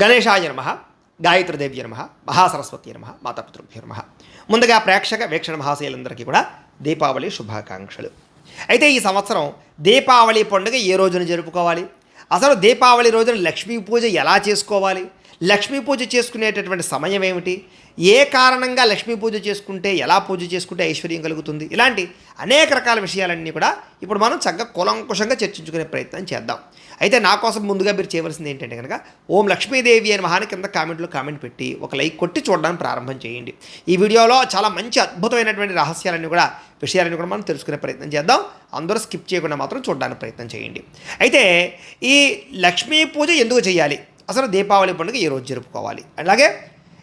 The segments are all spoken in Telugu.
గణేశాయ నమ గాయత్రిదేవి నమ మహాసరస్వతి నమ మాతాపితృభ్య నమ. ముందుగా ప్రేక్షక వీక్షణ మహాశయులందరికీ కూడా దీపావళి శుభాకాంక్షలు. అయితే ఈ సంవత్సరం దీపావళి పండుగ ఏ రోజున జరుపుకోవాలి? అసలు దీపావళి రోజున లక్ష్మీ పూజ ఎలా చేసుకోవాలి? లక్ష్మీ పూజ చేసుకునేటటువంటి సమయం ఏమిటి? ఏ కారణంగా లక్ష్మీ పూజ చేసుకుంటే ఎలా పూజ చేసుకుంటే ఐశ్వర్యం కలుగుతుంది? ఇలాంటి అనేక రకాల విషయాలన్నీ కూడా ఇప్పుడు మనం చక్కగా కులంకుశంగా చర్చించుకునే ప్రయత్నం చేద్దాం. అయితే నా కోసం ముందుగా మీరు చేయవలసింది ఏంటంటే కనుక ఓం లక్ష్మీదేవి అని మహాని కింద కామెంట్లో కామెంట్ పెట్టి ఒక లైక్ కొట్టి చూడడానికి ప్రారంభం చేయండి. ఈ వీడియోలో చాలా మంచి అద్భుతమైనటువంటి రహస్యాలన్నీ కూడా విషయాలన్నీ కూడా మనం తెలుసుకునే ప్రయత్నం చేద్దాం. అందరూ స్కిప్ చేయకుండా మాత్రం చూడడానికి ప్రయత్నం చేయండి. అయితే ఈ లక్ష్మీ పూజ ఎందుకు చేయాలి? అసలు దీపావళి పండుగ ఈరోజు రోజు జరుపుకోవాలి. అలాగే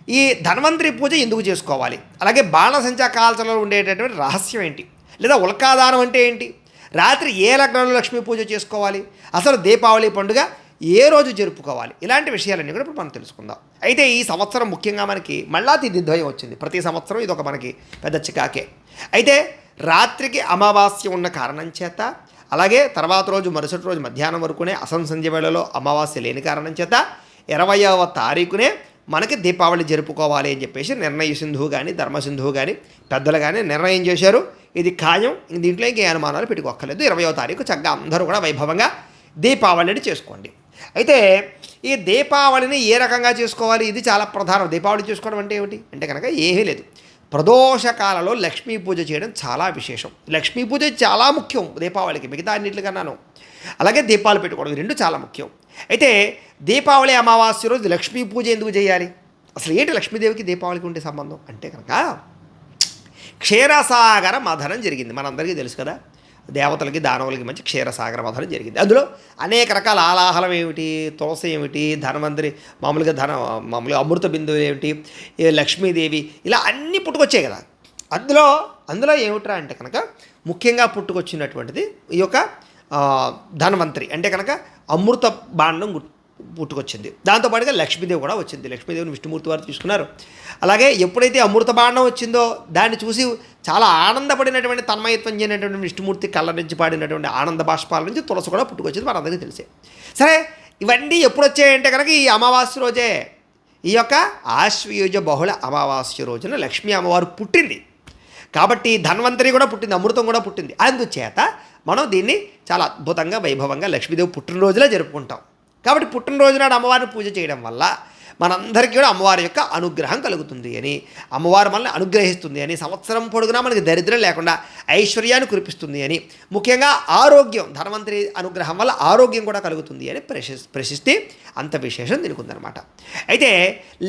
ఈ ధన్వంతరి పూజ ఎందుకు చేసుకోవాలి? అలాగే బాణసంచా కాల్చలో ఉండేటటువంటి రహస్యం ఏంటి? లేదా ఉల్కాదానం అంటే ఏంటి? రాత్రి ఏ లగ్నంలో లక్ష్మీ పూజ చేసుకోవాలి? అసలు దీపావళి పండుగ ఏ రోజు జరుపుకోవాలి? ఇలాంటి విషయాలన్నీ కూడా ఇప్పుడు మనం తెలుసుకుందాం. అయితే ఈ సంవత్సరం ముఖ్యంగా మనకి మళ్ళా తిథిద్వయం వచ్చింది. ప్రతి సంవత్సరం ఇది ఒక మనకి పెద్ద చికాకే. అయితే రాత్రికి అమావాస్య ఉన్న కారణం చేత అలాగే తర్వాత రోజు మరుసటి రోజు మధ్యాహ్నం వరకునే అసంసంధ్య వేళలో అమావాస్య లేని కారణం చేత ఇరవయవ తారీఖునే మనకి దీపావళి జరుపుకోవాలి అని చెప్పేసి నిర్ణయ సింధువు కానీ ధర్మసింధువు కానీ పెద్దలు కానీ నిర్ణయం చేశారు. ఇది ఖాయం. దీంట్లో ఇంకే అనుమానాలు పెట్టుకోక్కర్లేదు. ఇరవయో తారీఖు చక్కగా అందరూ కూడా వైభవంగా దీపావళిని చేసుకోండి. అయితే ఈ దీపావళిని ఏ రకంగా చేసుకోవాలి? ఇది చాలా ప్రధానం. దీపావళి చేసుకోవడం అంటే ఏమిటి? అంటే కనుక ఏమీ లేదు. ప్రదోషకాలలో లక్ష్మీ పూజ చేయడం చాలా విశేషం. లక్ష్మీ పూజ చాలా ముఖ్యం దీపావళికి మిగతా అన్నింటికన్నాను అలాగే దీపాలు పెట్టుకోవడం రెండు చాలా ముఖ్యం. అయితే దీపావళి అమావాస్య రోజు లక్ష్మీ పూజ ఎందుకు చేయాలి? అసలు ఏంటి లక్ష్మీదేవికి దీపావళికి ఉండే సంబంధం? అంటే కనుక క్షీరసాగర మధనం జరిగింది. మనందరికీ తెలుసు కదా? దేవతలకి దానవులకి మంచి క్షీరసాగర మథనం జరిగింది. అందులో అనేక రకాల ఆలాహలం ఏమిటి తులసి ఏమిటి ధనవంతరి మామూలుగా ధన మామూలుగా అమృత బిందువు ఏమిటి లక్ష్మీదేవి ఇలా అన్నీ పుట్టుకొచ్చాయి కదా. అందులో అందులో ఏమిట్రా అంటే కనుక ముఖ్యంగా పుట్టుకొచ్చినటువంటిది ఈ యొక్క ధనవంతరి. అంటే కనుక అమృత బాండం పుట్టుకొచ్చింది. దాంతోపాటుగా లక్ష్మీదేవి కూడా వచ్చింది. లక్ష్మీదేవిని విష్ణుమూర్తి వారు తీసుకున్నారు. అలాగే ఎప్పుడైతే అమృత బాండం వచ్చిందో దాన్ని చూసి చాలా ఆనందపడినటువంటి తన్మయత్వం చేయనటువంటి విష్ణుమూర్తి కళ్ళ నుంచి పాడినటువంటి ఆనంద బాష్పాల నుంచి తులసి కూడా పుట్టుకొచ్చింది మనందరికీ తెలిసే. సరే ఇవన్నీ ఎప్పుడు వచ్చాయంటే కనుక ఈ అమావాస్య రోజే. ఈ యొక్క ఆశ్వయుజ బహుళ అమావాస్య రోజున లక్ష్మీ అమ్మవారు పుట్టింది. కాబట్టి ధన్వంతరి కూడా పుట్టింది అమృతం కూడా పుట్టింది. అందుచేత మనం దీన్ని చాలా అద్భుతంగా వైభవంగా లక్ష్మీదేవి పుట్టినరోజులా జరుపుకుంటాం. కాబట్టి పుట్టినరోజు నాడు అమ్మవారిని పూజ చేయడం వల్ల మనందరికీ కూడా అమ్మవారి యొక్క అనుగ్రహం కలుగుతుంది అని. అమ్మవారు మనల్ని అనుగ్రహిస్తుంది అని. సంవత్సరం పొడుగునా మనకి దరిద్రం లేకుండా ఐశ్వర్యాన్ని కురిపిస్తుంది అని. ముఖ్యంగా ఆరోగ్యం ధనవంతరి అనుగ్రహం వల్ల ఆరోగ్యం కూడా కలుగుతుంది అని ప్రశ ప్రశిస్తే అంత విశేషం దీనికి ఉందన్నమాట అయితే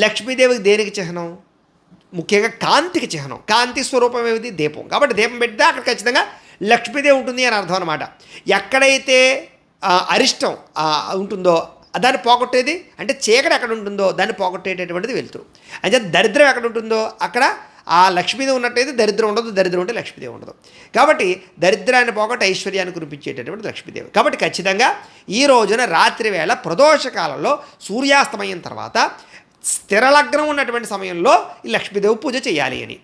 లక్ష్మీదేవికి దేనికి చిహ్నం? ముఖ్యంగా కాంతికి చిహ్నం. కాంతి స్వరూపం ఏమిటి? దీపం. కాబట్టి దీపం పెడితే అక్కడ ఖచ్చితంగా లక్ష్మీదేవి ఉంటుంది అని అర్థం అనమాట ఎక్కడైతే అరిష్టం ఉంటుందో దాన్ని పోగొట్టేది అంటే చీకటి ఎక్కడ ఉంటుందో దాన్ని పోగొట్టేటటువంటిది వెళ్తురు అంటే దరిద్రం ఎక్కడ ఉంటుందో అక్కడ ఆ లక్ష్మీదేవి ఉన్నట్టయితే దరిద్రం ఉండదు దరిద్రం ఉంటే లక్ష్మీదేవి ఉండదు. కాబట్టి దరిద్రాన్ని పోగొట్టి ఐశ్వర్యాన్ని కురిపించేటటువంటి లక్ష్మీదేవి. కాబట్టి ఖచ్చితంగా ఈ రోజున రాత్రి వేళ ప్రదోష కాలంలో సూర్యాస్తమయం తర్వాత స్థిర లగ్నం ఉన్నటువంటి సమయంలో ఈ లక్ష్మీదేవి పూజ చేయాలి అని.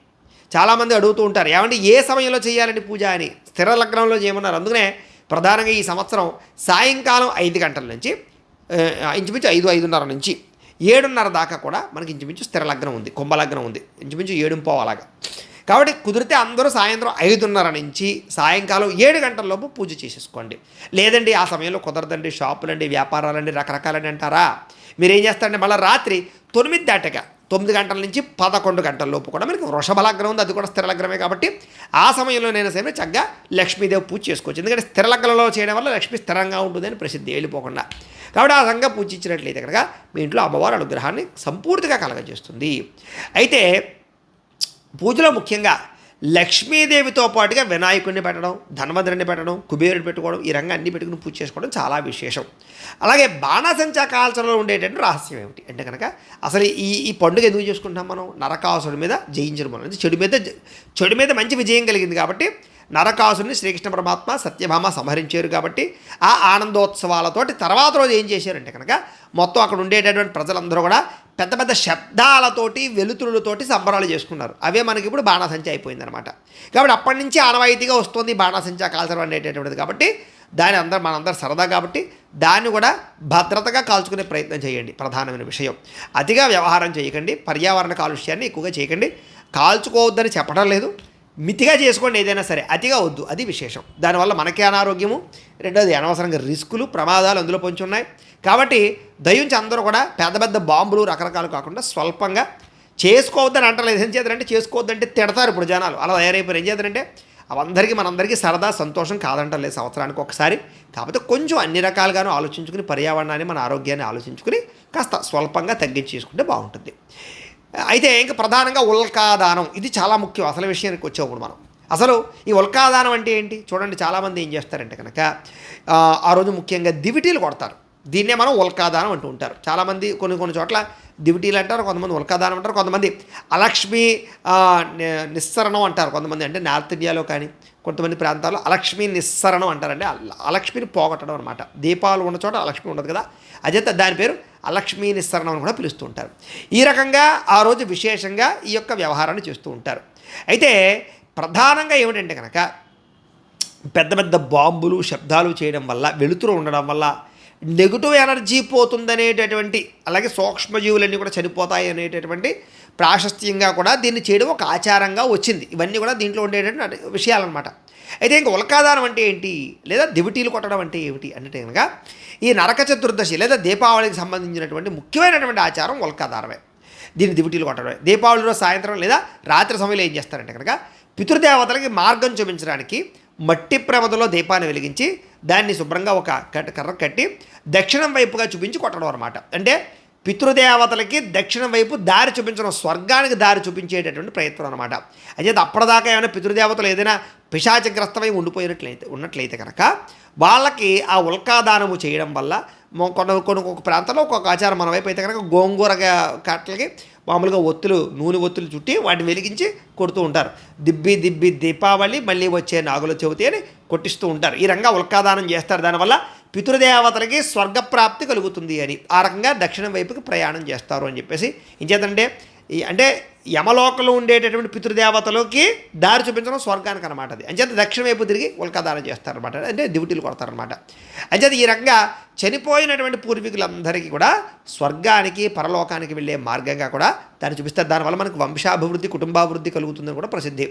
చాలామంది అడుగుతూ ఉంటారు ఏమంటే ఏ సమయంలో చేయాలని పూజ? అని. స్థిర లగ్నంలో చేయమన్నారు. అందుకనే ప్రధానంగా ఈ సంవత్సరం సాయంకాలం ఐదు గంటల నుంచి ఇంచుమించు ఐదు ఐదున్నర నుంచి ఏడున్నర దాకా కూడా మనకి ఇంచుమించు స్థిర లగ్నం ఉంది కుంభలగ్నం ఉంది. ఇంచుమించు ఏడుంపావు అలాగా. కాబట్టి కుదిరితే అందరూ సాయంత్రం ఐదున్నర నుంచి సాయంకాలం ఏడు గంటలలోపు పూజ చేసేసుకోండి. లేదండి ఆ సమయంలో కుదరదండి షాపులండి వ్యాపారాలండి రకరకాలండి అంటారా? మీరేం చేస్తారండి చేస్తారంటే మళ్ళీ రాత్రి తొమ్మిది దాటగా తొమ్మిది గంటల నుంచి పదకొండు గంటల లోపు కూడా మనకి వృషభ లగ్నం ఉంది అది కూడా స్థిర లగ్నమే కాబట్టి ఆ సమయంలో నేను సరే చక్కగా లక్ష్మీదేవి పూజ చేసుకోవచ్చు. ఎందుకంటే స్థిర లగ్నంలో చేయడం వల్ల లక్ష్మి స్థిరంగా ఉంటుందని ప్రసిద్ధి. వెళ్ళిపోకుండా కాబట్టి ఆ రంగం పూజించినట్లయితే కనుక మీ ఇంట్లో అమ్మవారి అనుగ్రహాన్ని సంపూర్తిగా కలగజేస్తుంది. అయితే పూజలో ముఖ్యంగా లక్ష్మీదేవితో పాటుగా వినాయకుడిని పెట్టడం ధన్వంతరిని పెట్టడం కుబేరుని పెట్టుకోవడం ఈ రంగా అన్ని పెట్టుకుని పూజ చేసుకోవడం చాలా విశేషం. అలాగే బాణాసంచా కాల్చడంలో ఉండేటటువంటి రహస్యం ఏమిటి? అంటే కనుక అసలు ఈ ఈ పండుగ ఎందుకు చేసుకుంటాం మనం? నరకాసుడి మీద జయించడం మనం చెడు మీద చెడు మీద మంచి విజయం కలిగింది కాబట్టి నరకాసుని శ్రీకృష్ణ పరమాత్మ సత్యభామ సంహరించారు కాబట్టి ఆ ఆనందోత్సవాలతోటి తర్వాత రోజు ఏం చేశారంటే కనుక మొత్తం అక్కడ ఉండేటటువంటి ప్రజలందరూ కూడా పెద్ద పెద్ద శబ్దాలతోటి వెలుతురులతోటి సంబరాలు చేసుకున్నారు. అవే మనకి ఇప్పుడు బాణాసంచి అయిపోయిందనమాట కాబట్టి అప్పటి నుంచి ఆనవాయితీగా వస్తుంది బాణాసంచ కాల్చడం అనేటటువంటిది కాబట్టి దాని అందరూ మనందరూ సరదా కాబట్టి దాన్ని కూడా భద్రతగా కాల్చుకునే ప్రయత్నం చేయండి. ప్రధానమైన విషయం. అతిగా వ్యవహారం చేయకండి. పర్యావరణ కాలుష్యాన్ని ఎక్కువగా చేయకండి. కాల్చుకోవద్దని చెప్పడం లేదు. మితిగా చేసుకోండి ఏదైనా సరే. అతిగా వద్దు. అది విశేషం. దానివల్ల మనకే అనారోగ్యము. రెండోది అనవసరంగా రిస్కులు ప్రమాదాలు అందులో పొంచి ఉన్నాయి. కాబట్టి దయించి అందరూ కూడా పెద్ద పెద్ద బాంబులు రకరకాలు కాకుండా స్వల్పంగా చేసుకోవద్దని అంటలేదు. ఏం చేద్దంటే చేసుకోవద్దంటే తిడతారు ఇప్పుడు జనాలు. అలా తయారైపోయారు. ఏం చేద్దంటే అవందరికీ మనందరికీ సరదా సంతోషం కాదంటలేదు సంవత్సరానికి ఒకసారి. కాకపోతే కొంచెం అన్ని రకాలుగాను ఆలోచించుకుని పర్యావరణాన్ని మన ఆరోగ్యాన్ని ఆలోచించుకుని కాస్త స్వల్పంగా తగ్గించి చేసుకుంటే బాగుంటుంది. అయితే ఇంకా ప్రధానంగా ఉల్కాదానం. ఇది చాలా ముఖ్యం. అసలు విషయానికి వచ్చేప్పుడు మనం. అసలు ఈ ఉల్కాదానం అంటే ఏంటి? చూడండి చాలామంది ఏం చేస్తారంటే కనుక ఆ, ఆ రోజు ముఖ్యంగా దివిటీలు కొడతారు. దీన్నే మనం ఉల్కాదానం అంటూ ఉంటారు. చాలామంది కొన్ని కొన్ని చోట్ల దివిటీలు అంటారు కొంతమంది ఉల్కాదానం అంటారు కొంతమంది అలక్ష్మి ని- నిస్సరణం అంటారు. కొంతమంది అంటే నార్త్ ఇండియాలో కానీ కొంతమంది ప్రాంతాల్లో అలక్ష్మి నిస్సరణం అంటారంటే అలక్ష్మిని పోగొట్టడం అనమాట దీపాలు ఉన్న చోట అలక్ష్మి ఉండదు కదా. అదే దాని పేరు అలక్ష్మి నిస్సరణం అని కూడా పిలుస్తూ ఉంటారు. ఈ రకంగా ఆ రోజు విశేషంగా ఈ యొక్క వ్యవహారాన్ని చేస్తూ ఉంటారు. అయితే ప్రధానంగా ఏమిటంటే కనుక పెద్ద పెద్ద బాంబులు శబ్దాలు చేయడం వల్ల వెలుతురు ఉండడం వల్ల నెగిటివ్ ఎనర్జీ పోతుందనేటటువంటి అలాగే సూక్ష్మజీవులన్నీ కూడా చనిపోతాయి అనేటటువంటి ప్రాశస్త్యంగా కూడా దీన్ని చేయడం ఒక ఆచారంగా వచ్చింది. ఇవన్నీ కూడా దీంట్లో ఉండేటటువంటి విషయాలన్నమాట. అయితే ఇంకా ఉల్కాదానం అంటే ఏంటి? లేదా దివిటీలు కొట్టడం అంటే ఏమిటి? అంటే కనుక ఈ నరక చతుర్దశి లేదా దీపావళికి సంబంధించినటువంటి ముఖ్యమైనటువంటి ఆచారం ఉల్కాదానమే. దీన్ని దివిటీలు కొట్టడమే. దీపావళిలో సాయంత్రం లేదా రాత్రి సమయంలో ఏం చేస్తారంటే కనుక పితృదేవతలకి మార్గం చూపించడానికి మట్టి ప్రమదలో దీపాన్ని వెలిగించి దాన్ని శుభ్రంగా ఒక కర్ర కట్టి దక్షిణం వైపుగా చూపించి కొట్టడం అనమాట అంటే పితృదేవతలకి దక్షిణం వైపు దారి చూపించడం స్వర్గానికి దారి చూపించేటటువంటి ప్రయత్నం అనమాట అయితే అప్పటిదాకా ఏమైనా పితృదేవతలు ఏదైనా పిశాచగ్రస్తమై ఉండిపోయినట్లయితే ఉన్నట్లయితే కనుక వాళ్ళకి ఆ ఉల్కాదానము చేయడం వల్ల కొన్ని కొన్ని ఒక ప్రాంతంలో ఒక్కొక్క ఆచారం మన వైపు అయితే కనుక గోంగూర కట్టలకి మామూలుగా ఒత్తులు నూనె ఒత్తులు చుట్టి వాటిని వెలిగించి కొడుతూ ఉంటారు. దిబ్బి దిబ్బి దీపావళి మళ్ళీ వచ్చే నాగుల చవితి అని కొట్టిస్తూ ఉంటారు. ఈ రంగా ఉల్కాదానం చేస్తారు. దానివల్ల పితృదేవతలకి స్వర్గప్రాప్తి కలుగుతుంది అని ఆ రకంగా దక్షిణం వైపుకి ప్రయాణం చేస్తారు అని చెప్పేసి. ఇంచేతంటే ఈ అంటే యమలోకంలో ఉండేటటువంటి పితృదేవతలకి దారి చూపించడం స్వర్గానికి అనమాట అది. అంచేత దక్షిణ వైపు తిరిగి ఉల్కాదానం చేస్తారనమాట అంటే దివిటీలు కొడతారనమాట అంచేత ఈ రకంగా చనిపోయినటువంటి పూర్వీకులందరికీ కూడా స్వర్గానికి పరలోకానికి వెళ్ళే మార్గంగా కూడా దాన్ని చూపిస్తారు. దానివల్ల మనకు వంశాభివృద్ధి కుటుంబాభివృద్ధి కలుగుతుందని కూడా ప్రసిద్ధి.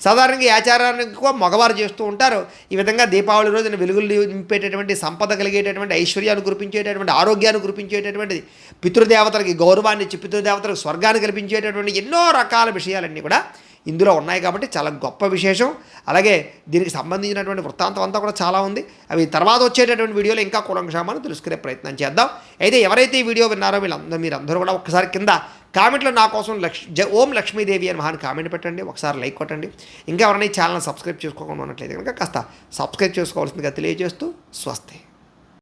సాధారణంగా ఈ ఆచారాన్ని ఎక్కువ మగవారు చేస్తూ ఉంటారు. ఈ విధంగా దీపావళి రోజున వెలుగులు నింపేటటువంటి సంపద కలిగేటటువంటి ఐశ్వర్యాన్ని కురిపించేటటువంటి ఆరోగ్యాన్ని కురిపించేటటువంటి పితృదేవతలకి గౌరవాన్ని ఇచ్చి పితృదేవతలకు స్వర్గాన్ని కల్పించేటటువంటి ఎన్నో రకాల విషయాలన్నీ కూడా ఇందులో ఉన్నాయి కాబట్టి చాలా గొప్ప విశేషం. అలాగే దీనికి సంబంధించినటువంటి వృత్తాంతం అంతా కూడా చాలా ఉంది. అవి తర్వాత వచ్చేటటువంటి వీడియోలో ఇంకా కూలంక్షామని తెలుసుకునే ప్రయత్నం చేద్దాం. అయితే ఎవరైతే ఈ వీడియో విన్నారో వీళ్ళందరూ మీరు అందరూ కూడా ఒకసారి కింద కామెంట్లో నా కోసం లక్ష్ ఓం లక్ష్మీదేవి అని మహాన్ కామెంట్ పెట్టండి. ఒకసారి లైక్ కొట్టండి. ఇంకా ఎవరైనా ఈ ఛానల్ సబ్స్క్రైబ్ చేసుకోకుండా ఉన్నట్లయితే కనుక కాస్త సబ్స్క్రైబ్ చేసుకోవాల్సిందిగా తెలియజేస్తూ స్వస్తి.